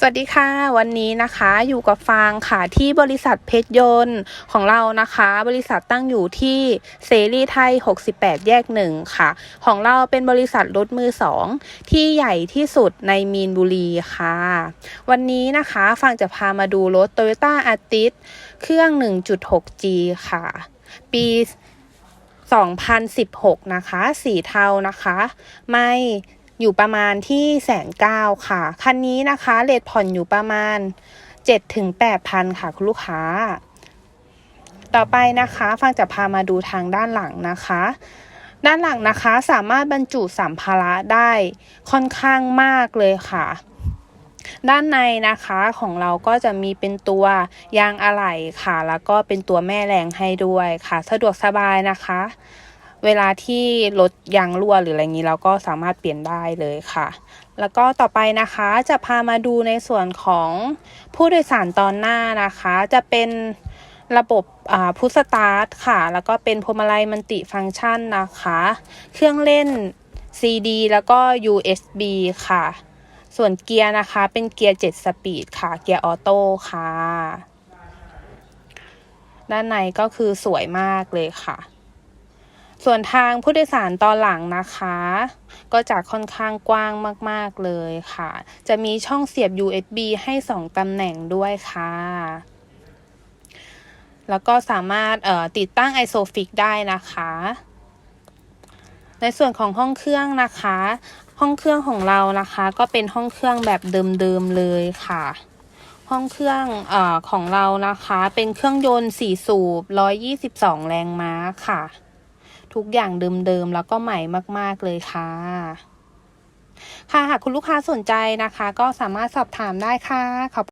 สวัสดีค่ะ วันนี้นะคะอยู่กับฟางค่ะที่บริษัทเพชรยนต์ของเรานะคะ บริษัทตั้งอยู่ที่เสรีไทย 68 แยกหนึ่งค่ะ ของเราเป็นบริษัทรถมือสองที่ใหญ่ที่สุดในมีนบุรีค่ะ วันนี้นะคะฟางจะพามาดูรถ Toyota a r t i s เครื่อง 1.6G ค่ะ ปี 2016 นะคะ สีเทานะคะ ไม่ อยู่ประมาณที่แสนเก้าค่ะ คันนี้นะคะเลทผ่อนอยู่ประมาณเจ็ดถึงแปดพันค่ะคุณลูกค้า ต่อไปนะคะฟังจะพามาดูทางด้านหลังนะคะ ด้านหลังนะคะสามารถบรรจุสัมภาระได้ค่อนข้างมากเลยค่ะด้านในนะคะของเราก็จะมีเป็นตัวยางอะไหล่ค่ะ แล้วก็เป็นตัวแม่แรงให้ด้วยค่ะ สะดวกสบายนะคะ เวลาที่รถยางรั่วหรืออะไรงี้เราก็สามารถเปลี่ยนได้เลยค่ะ แล้วก็ต่อไปนะคะจะพามาดูในส่วนของผู้โดยสารตอนหน้านะคะ จะเป็นระบบพุทสตาร์ทค่ะ แล้วก็เป็นพวงมาลัยมันติฟังก์ชันนะคะ เครื่องเล่น CD แล้วก็ USB ค่ะ ส่วนเกียร์นะคะเป็นเกียร์ 7 สปีดค่ะ เกียร์ออโต้ค่ะ ด้านในก็คือสวยมากเลยค่ะ ส่วนทางผู้โดยสารตอนหลังนะคะ ก็จะค่อนข้างกว้างมาก ๆ เลยค่ะ จะมีช่องเสียบ USB ให้ 2ตำแหน่งด้วยค่ะ แล้วก็สามารถติดตั้ง ISOFIX ได้นะคะ ในส่วนของห้องเครื่องนะคะ ห้องเครื่องของเรานะคะ ก็เป็นห้องเครื่องแบบเดิม ๆ เลยค่ะห้องเครื่องอของเรานะคะ เป็นเครื่องยนต์ 4 สูบ 122 แรงม้าค่ะ ทุกอย่างเดิมๆแล้วก็ใหม่มาก ๆ เลยค่ะ ค่ะหากคุณลูกค้าสนใจนะคะ ก็สามารถสอบถามได้ค่ะขอบ